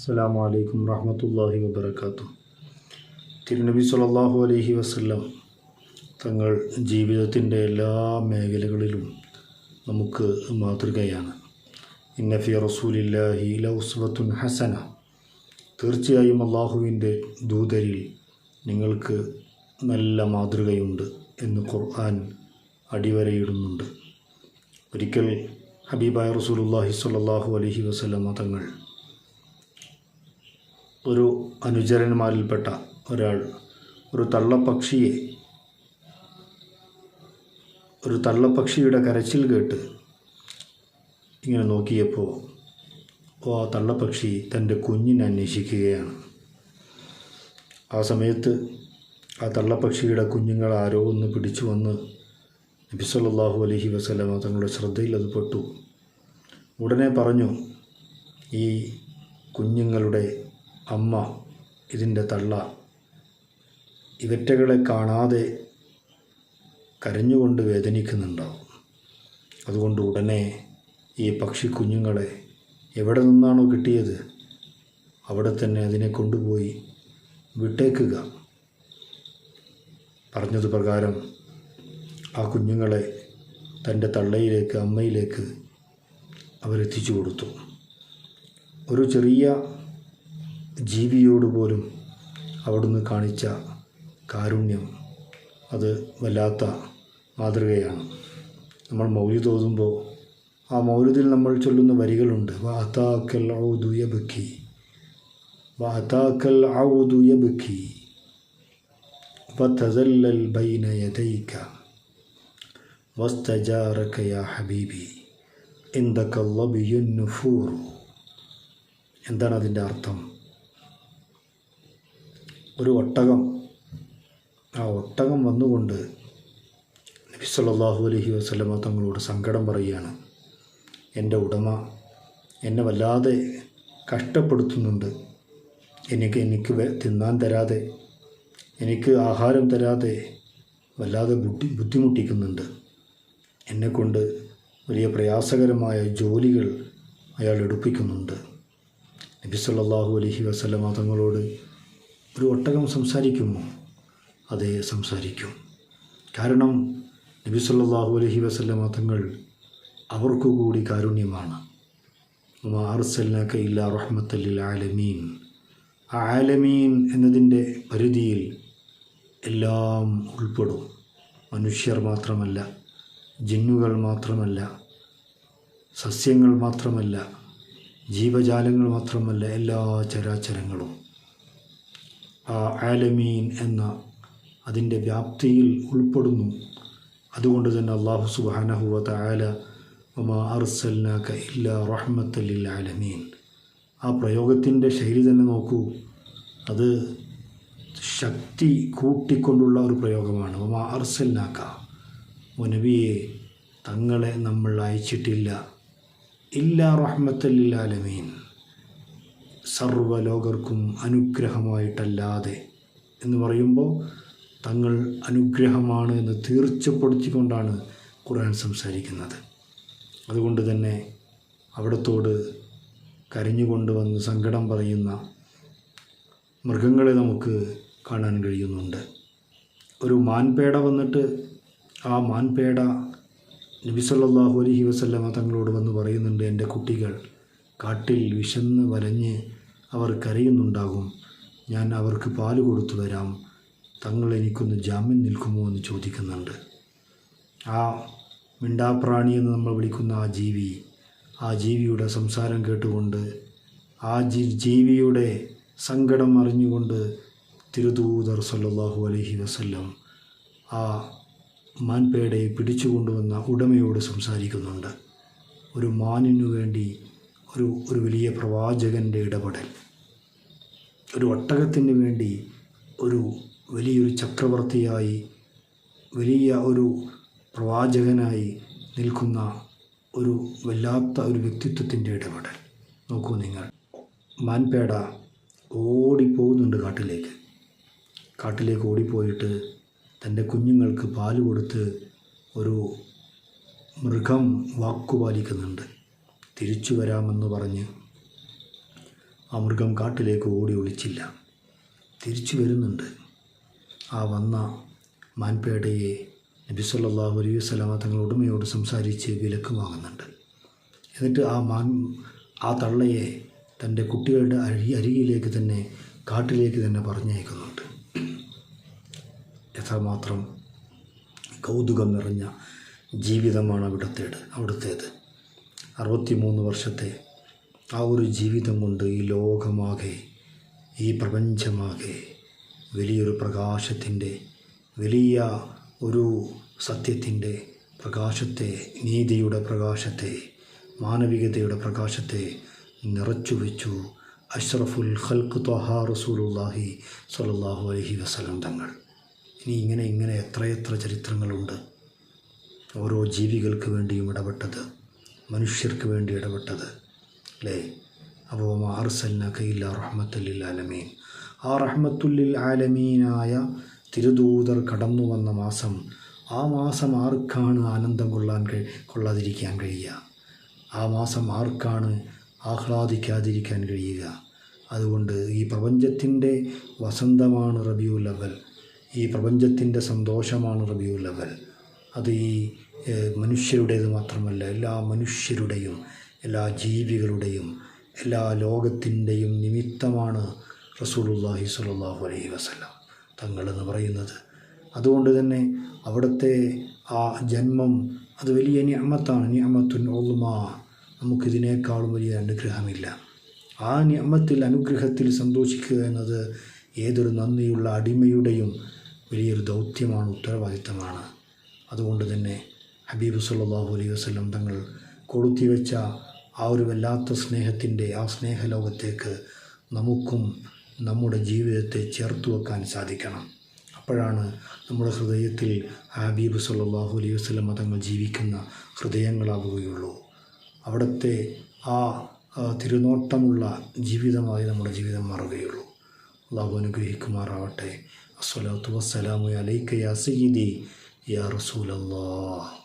അസ്സാം വലൈക്കും വാഹമത്തല്ലാഹി വബർക്കാത്തു തിരുനബി സലാഹു അലഹി വസ്ല്ലാം തങ്ങൾ ജീവിതത്തിന്റെ എല്ലാ മേഖലകളിലും നമുക്ക് മാതൃകയാണ്. ഇന്നഫി റസൂലില്ലാഹി ലൗസ്വത്തുൻ ഹസന. തീർച്ചയായും അള്ളാഹുവിന്റെ ദൂതരിൽ നിങ്ങൾക്ക് നല്ല മാതൃകയുണ്ട് എന്ന് ഖുർആൻ അടിവരയിടുന്നുണ്ട്. ഒരിക്കൽ ഹബീബായ റസൂലുല്ലാഹി സ്വല്ലല്ലാഹു അലഹി വസല്ലമ തങ്ങൾ ഒരു അനുചരന്മാരിൽപ്പെട്ട ഒരാൾ ഒരു തള്ളപ്പക്ഷിയെ ഒരു തള്ളപ്പക്ഷിയുടെ കരച്ചിൽ കേട്ട് ഇങ്ങനെ നോക്കിയപ്പോൾ ആ തള്ളപ്പക്ഷി തന്റെ കുഞ്ഞിനെ അന്വേഷിക്കുകയാണ്. ആ സമയത്ത് ആ തള്ളപ്പക്ഷിയുടെ കുഞ്ഞുങ്ങൾ ആരോ ഒന്ന് പിടിച്ചു വന്ന് നബി അലഹി വസല്ലമ തങ്ങളുടെ ശ്രദ്ധയിൽ അത് പെട്ടു. ഉടനെ പറഞ്ഞു ഈ കുഞ്ഞുങ്ങളുടെ അമ്മ ഇതിന്റെ തള്ള. ഇവറ്റകളെ കാണാതെ കരഞ്ഞുകൊണ്ട് വേദനിക്കുന്നുണ്ടാവും. അതുകൊണ്ട് ഉടനെ ഈ പക്ഷി കുഞ്ഞുങ്ങളെ എവിടെ നിന്നാണോ കിട്ടിയത് അവിടെ തന്നെ അതിനെ കൊണ്ടുപോയി വിട്ടേക്കുക. പറഞ്ഞത് പ്രകാരം ആ കുഞ്ഞുങ്ങളെ തന്റെ തള്ളയിലേക്ക് അമ്മയിലേക്ക് അവരെത്തിച്ചു കൊടുത്തു. ഒരു ചെറിയ ജീവിയോട് പോലും അവിടുന്ന് കാണിച്ച കാരുണ്യം അത് വല്ലാത്ത മാതൃകയാണ്. നമ്മൾ മൗലി തോതുമ്പോൾ ആ മൗലിതിൽ നമ്മൾ ചൊല്ലുന്ന വരികളുണ്ട്. വാത്താക്കൽ ഔദു ബക്കി വാത്താക്കൽ ഔദു ബക്കി വതസല്ലൽ ബൈന യദൈക വസ്തജാറക യാ ഹബീബി ലബിയുൻ എന്താണ് അതിന്റെ അർത്ഥം? ഒരു ഒട്ടകം. ആ ഒട്ടകം വന്നുകൊണ്ട് നബി സല്ലാഹു അലഹി വസ്ലമ തങ്ങളോട് സങ്കടം പറയുകയാണ്. എന്റെ ഉടമ എന്നെ വല്ലാതെ കഷ്ടപ്പെടുത്തുന്നുണ്ട്. എനിക്ക് എനിക്ക് തിന്നാൻ തരാതെ എനിക്ക് ആഹാരം തരാതെ വല്ലാതെ ബുദ്ധി ബുദ്ധിമുട്ടിക്കുന്നുണ്ട്. എന്നെക്കൊണ്ട് വലിയ പ്രയാസകരമായ ജോലികൾ അയാൾ എടുപ്പിക്കുന്നുണ്ട്. നബി സല്ലാഹു അലഹി വസ്ലമ തങ്ങളോട് ഒരു ഒട്ടകം സംസാരിക്കുമോ? അതെ സംസാരിക്കും. കാരണം നബി സല്ലല്ലാഹു അലൈഹി വസല്ലമ തങ്ങൾ അവർക്കു കൂടി കാരുണ്യമാണ്. അർസൽനക ഇല്ല റഹ്മത്തല്ലിൽ ആലമീൻ. ആലമീൻ എന്നതിന്റെ പരിധിയിൽ എല്ലാം ഉൾപ്പെടും. മനുഷ്യർ മാത്രമല്ല ജിന്നുകൾ മാത്രമല്ല സസ്യങ്ങൾ മാത്രമല്ല ജീവജാലങ്ങൾ മാത്രമല്ല എല്ലാ ചരാചരങ്ങളും. ആലമീൻ എന്ന അതിന്റെ വ്യാപ്തിയിൽ ഉൾപ്പെടുന്നു. അതുകൊണ്ട് തന്നെ അള്ളാഹു സുബാനഹുവത്ത് ആല ഒമാ അർസൽനാക്ക ഇല്ല റഹ്മത്തല്ലിൽ ആലമീൻ. ആ പ്രയോഗത്തിന്റെ ശൈലി തന്നെ നോക്കൂ. അത് ശക്തി കൂട്ടിക്കൊണ്ടുള്ള ഒരു പ്രയോഗമാണ്. ഒമാ അർസൽനാക്ക മുനബിയെ തങ്ങളെ നമ്മൾ അയച്ചിട്ടില്ല. ഇല്ല റഹ്മത്തല്ലിൽ ആലമീൻ. സർവലോകർക്കും അനുഗ്രഹമായിട്ടല്ലാതെ എന്ന് പറയുമ്പോൾ തങ്ങൾ അനുഗ്രഹമാണ് എന്ന് തീർച്ചപ്പെടുത്തിക്കൊണ്ടാണ് ഖുർആൻ സംസാരിക്കുന്നത്. അതുകൊണ്ട് തന്നെ അവിടത്തോട് കരഞ്ഞുകൊണ്ട് വന്ന് സങ്കടം പറയുന്ന മൃഗങ്ങളെ നമുക്ക് കാണാൻ കഴിയുന്നുണ്ട്. ഒരു മാൻപേട വന്നിട്ട് ആ മാൻപേട നബിസല്ലാഹു അലഹി വസല്ലമ തങ്ങളോട് വന്ന് പറയുന്നുണ്ട് എന്റെ കുട്ടികൾ കാട്ടിൽ വിശന്ന് വലഞ്ഞ് അവർ കരയുന്നുണ്ടാകും. ഞാൻ അവർക്ക് പാൽ കൊടുത്തു വരാം. തങ്ങൾ എനിക്കൊന്ന് ജാമ്യം നിൽക്കുമോ എന്ന് ചോദിക്കുന്നുണ്ട്. ആ മിണ്ടാപ്രാണി എന്ന് നമ്മൾ വിളിക്കുന്ന ആ ജീവി ആ ജീവിയുടെ സംസാരം കേട്ടുകൊണ്ട് ആ ജി ജീവിയുടെ സങ്കടം അറിഞ്ഞുകൊണ്ട് തിരുദൂതർ സല്ലാഹു അലഹി വസല്ലം ആ മാൻപേടയെ പിടിച്ചുകൊണ്ടുവന്ന ഉടമയോട് സംസാരിക്കുന്നുണ്ട്. ഒരു മാനിനു വേണ്ടി ഒരു ഒരു വലിയ പ്രവാചകന്റെ ഇടപെടൽ. ഒരു ഒട്ടകത്തിന് വേണ്ടി ഒരു വലിയൊരു ചക്രവർത്തിയായി വലിയ ഒരു പ്രവാചകനായി നിൽക്കുന്ന ഒരു വല്ലാത്ത ഒരു വ്യക്തിത്വത്തിന്റെ ഇടപെടൽ. നോക്കൂ നിങ്ങൾ. മാൻപേട ഓടിപ്പോകുന്നുണ്ട് കാട്ടിലേക്ക്. കാട്ടിലേക്ക് ഓടിപ്പോയിട്ട് തന്റെ കുഞ്ഞുങ്ങൾക്ക് പാൽ കൊടുത്ത് ഒരു മൃഗം വാക്കുപാലിക്കുന്നുണ്ട്. തിരിച്ചു വരാമെന്ന് പറഞ്ഞ് ആ മൃഗം കാട്ടിലേക്ക് ഓടി ഒളിച്ചില്ല. തിരിച്ചു വരുന്നുണ്ട്. ആ വന്ന മാൻപേടയെ നബി സല്ലല്ലാഹു അലൈഹി വസല്ലമ തങ്ങൾ ഉടമയോട് സംസാരിച്ച് വിലക്ക് വാങ്ങുന്നുണ്ട്. എന്നിട്ട് ആ മാൻ ആ തള്ളയെ തന്റെ കുട്ടികളുടെ അരി അരികിലേക്ക് തന്നെ കാട്ടിലേക്ക് തന്നെ പറഞ്ഞയക്കുന്നുണ്ട്. എത്രമാത്രം കൗതുകം നിറഞ്ഞ ജീവിതമാണ് അവിടത്തേത് അവിടുത്തേത്. അറുപത്തിമൂന്ന് വർഷത്തെ ആ ഒരു ജീവിതം കൊണ്ട് ഈ ലോകമാകെ ഈ പ്രപഞ്ചമാകെ വലിയൊരു പ്രകാശത്തിന്റെ വലിയ ഒരു സത്യത്തിന്റെ പ്രകാശത്തെ നീതിയുടെ പ്രകാശത്തെ മാനവികതയുടെ പ്രകാശത്തെ നിറച്ചു വെച്ചു. അഷ്റഫുൽ ഖൽഖ് തൊഹാ റസൂലുല്ലാഹി സലാഹു അലഹി വസല്ലം തങ്ങൾ. ഇനി ഇങ്ങനെ ഇങ്ങനെ എത്രയെത്ര ചരിത്രങ്ങളുണ്ട്. ഓരോ ജീവികൾക്ക് വേണ്ടിയും ഇടപെട്ടത്. മനുഷ്യർക്ക് വേണ്ടി ഇടപെട്ടത്. അല്ലേ? അപ്പോൾ കയ്യില്ല റഹ്മത്തുല്ലിൽ ആലമീൻ ആ റഹ്മത്തുല്ലിൽ ആലമീനായ തിരുദൂതർ കടന്നു വന്ന മാസം ആ മാസം ആർക്കാണ് ആനന്ദം കൊള്ളാൻ കൊള്ളാതിരിക്കാൻ കഴിയുക? ആ മാസം ആർക്കാണ് ആഹ്ലാദിക്കാതിരിക്കാൻ കഴിയുക? അതുകൊണ്ട് ഈ പ്രപഞ്ചത്തിന്റെ വസന്തമാണ് റബിയുൽ അവൽ ഈ പ്രപഞ്ചത്തിന്റെ സന്തോഷമാണ് റബിയുൽ അവൽ അത് ഈ മനുഷ്യരുടേത് മാത്രമല്ല എല്ലാ മനുഷ്യരുടെയും എല്ലാ ജീവികളുടെയും എല്ലാ ലോകത്തിന്റെയും നിമിത്തമാണ് റസൂലുള്ളാഹി സ്വല്ലല്ലാഹു അലൈഹി വസല്ലം തങ്ങളെന്ന് പറയുന്നത്. അതുകൊണ്ട് തന്നെ അവിടുത്തെ ആ ജന്മം അത് വലിയ നിഅമത്താണ് ഞമ്മത്തുൻ ഒളുമാ നമുക്കിതിനേക്കാളും വലിയ അനുഗ്രഹമില്ല. ആ നിഅമത്തിൽ അനുഗ്രഹത്തിൽ സന്തോഷിക്കുക എന്നത് ഏതൊരു നന്ദിയുള്ള അടിമയുടെയും വലിയൊരു ദൗത്യമാണ് ഉത്തരവാദിത്തമാണ്. അതുകൊണ്ട് തന്നെ ഹബീബ് സല്ലല്ലാഹു അലൈഹി വസ്ലം തങ്ങൾ കൊളുത്തിവെച്ച ആ ഒരു വല്ലാത്ത സ്നേഹത്തിന്റെ ആ സ്നേഹലോകത്തേക്ക് നമുക്കും നമ്മുടെ ജീവിതത്തെ ചേർത്ത് വെക്കാൻ സാധിക്കണം. അപ്പോഴാണ് നമ്മുടെ ഹൃദയത്തിൽ ഹബീബ് സല്ലല്ലാഹു അലൈഹി വസ്ലം തങ്ങൾ ജീവിക്കുന്ന ഹൃദയങ്ങളാവുകയുള്ളൂ. അവിടുത്തെ ആ തിരുനോട്ടമുള്ള ജീവിതമായി നമ്മുടെ ജീവിതം മാറുകയുള്ളൂ. അള്ളാഹു അനുഗ്രഹിക്കുമാറാവട്ടെ. അസ്വലാത്തു വസ്സലാമു അലൈക്ക യാ സയ്യിദി യാ റസൂലല്ലാഹ്